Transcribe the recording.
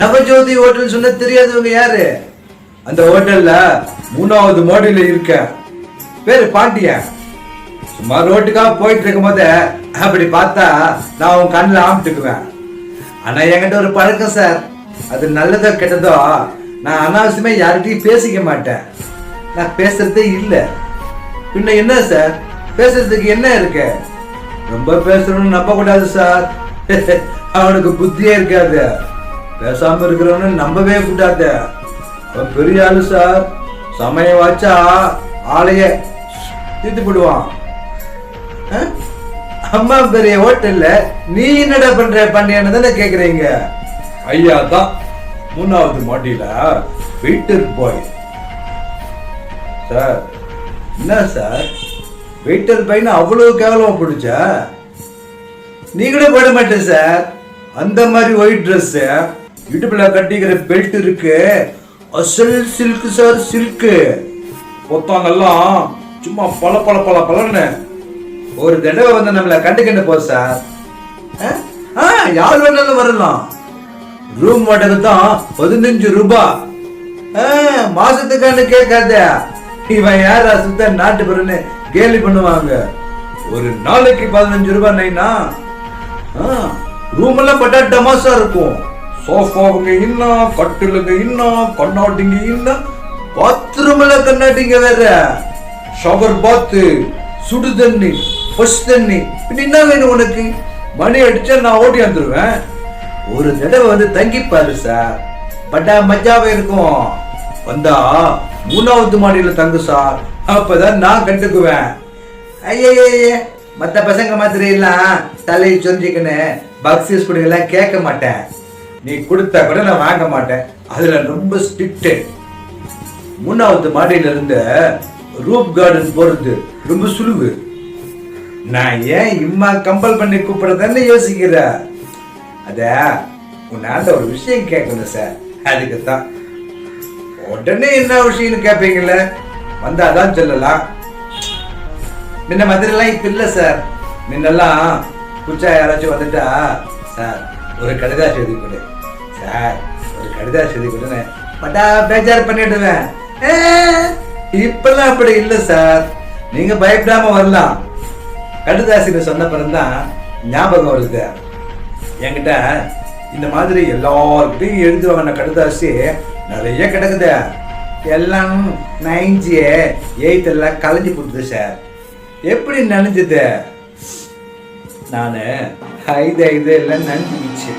Navajothi hotel சொன்ன தெரியாதவங்க யாரு? அந்த ஹோட்டல்ல மூணாவது மாடியில் இருக்க பேரு பாண்டியன் சும்மா ரோட்டுக்காக போயிட்டு இருக்கும் போது அப்படி பார்த்தா நான் உன் கண்ணில் ஆமிட்டுக்குவேன் ஆனா என்கிட்ட ஒரு பழக்கம் சார். அது நல்லதோ கெட்டதோ நான் அனாவசியமா யார்கிட்டையும் பேசிக்க மாட்டேன். நான் பேசுறதே இல்லை. பின்ன என்ன சார்? பேசுறதுக்கு என்ன இருக்கு? ரொம்ப பேசணும்னு நம்ப கூடாது சார். அவனுக்கு புத்தியே இருக்காது. பேசாம இருக்கிறவனு நம்பவே கூடாது அவன் பெரிய ஆளு சார் சமயம் வச்சா ஆளைய தீர்த்து போடுவான். அம்மா பெரிய ஹோட்டல்ல நீ என்னடா பண்ற பண்ணியான்னு தானே கேக்குறீங்க. ஐயா தான் மூணாவது மாடியில வெயிட்டர் பாய். சார் என்ன சார்? வெயிட்டர் பையனை அவ்வளவு கேவலமா பிடிச்சா? நீ கூட போட மாட்டேன் சார். அந்த மாதிரி ஒயிட் ட்ரெஸ்ஸு இடுப்புல கட்டிக்கிற பெல்ட் இருக்கு. அசல் சில்க் சார் சில்க் பொத்தாங்கெல்லாம் சும்மா பல பல பல பலன்னு ஒரு தடவை வந்து நம்மளை கண்டுக்கிட்டு போ சார் ஆ? யார் வேணாலும் வரலாம். ரூம் வாடகை தான் பதினஞ்சு ரூபாய் ஆ, கேட்காத. இவன் யார் சுத்த நாட்டு பிறன்னு கேலி பண்ணுவாங்க. ஒரு நாளைக்கு பதினஞ்சு ரூபாய் நைனா? ரூம் எல்லாம் பட்டா டமாசா இருக்கும். சோஃபாவுக்கு இன்னும் கட்டிலுக்கு இன்னும் கண்ணாட்டிங்க இன்னும் பாத்ரூம்ல கண்ணாட்டிங்க வேற. ஷவர் பாத்து சுடு தண்ணி பஸ் தண்ணி. என்ன வேணும் உனக்கு? மணி அடிச்சா நான் ஓடி வந்துருவேன். ஒரு தடவை வந்து தங்கி பாரு சார். பட்டா மஜாவே இருக்கும். வந்தா மூணாவது மாடியில தங்கு சார். அப்பதான் நான் கண்டுக்குவேன். ஐயே மத்த பசங்க மாதிரி எல்லாம் தலையை சொஞ்சிக்கின்னு பக்ஸிஸ் குடிங்கெல்லாம் கேட்க மாட்டேன். நீ கொடுத்தா கூட நான் வாங்க மாட்டேன். அதுல ரொம்ப ஸ்ட்ரிக்ட் மூணாவது மாடியில இருந்து ரூப் கார்டன் போறது ரொம்ப சுழுவு நான் ஏன் இம்மா கம்பல் பண்ணி கூப்பிடுறதுன்னு யோசிக்கிற. அத உன்னாண்ட ஒரு விஷயம் கேட்கணும் சார் அதுக்கு தான் உடனே என்ன விஷயம்னு கேட்பீங்கல்ல வந்தாதான் சொல்லலாம். முன்ன மாதிரிலாம் இப்ப இல்ல சார் முன்னெல்லாம் குச்சா யாராச்சும் வந்துட்டா சார் ஒரு கடிதாசி எழுதி கொடு. சார் ஒரு கடிதாசி எழுதி பட்டா பேஜார் பண்ணிடுவேன் ஏ, இப்பெல்லாம் அப்படி இல்லை சார். நீங்க பயப்படாம வரலாம். கடிதாசின்னு சொன்ன பிறந்தான் ஞாபகம் வருது. என்கிட்ட இந்த மாதிரி எல்லாருக்கிட்டையும் எழுதி வாங்கின கடுதாசி நிறைய கிடக்குது. எல்லாம் நைன்ஜி எயித் எல்லாம் கலைஞ்சு கொடுத்தது சார். எப்படி நினைஞ்சது? நான் ஐது ஐது எல்லாம் நனைஞ்சிச்சு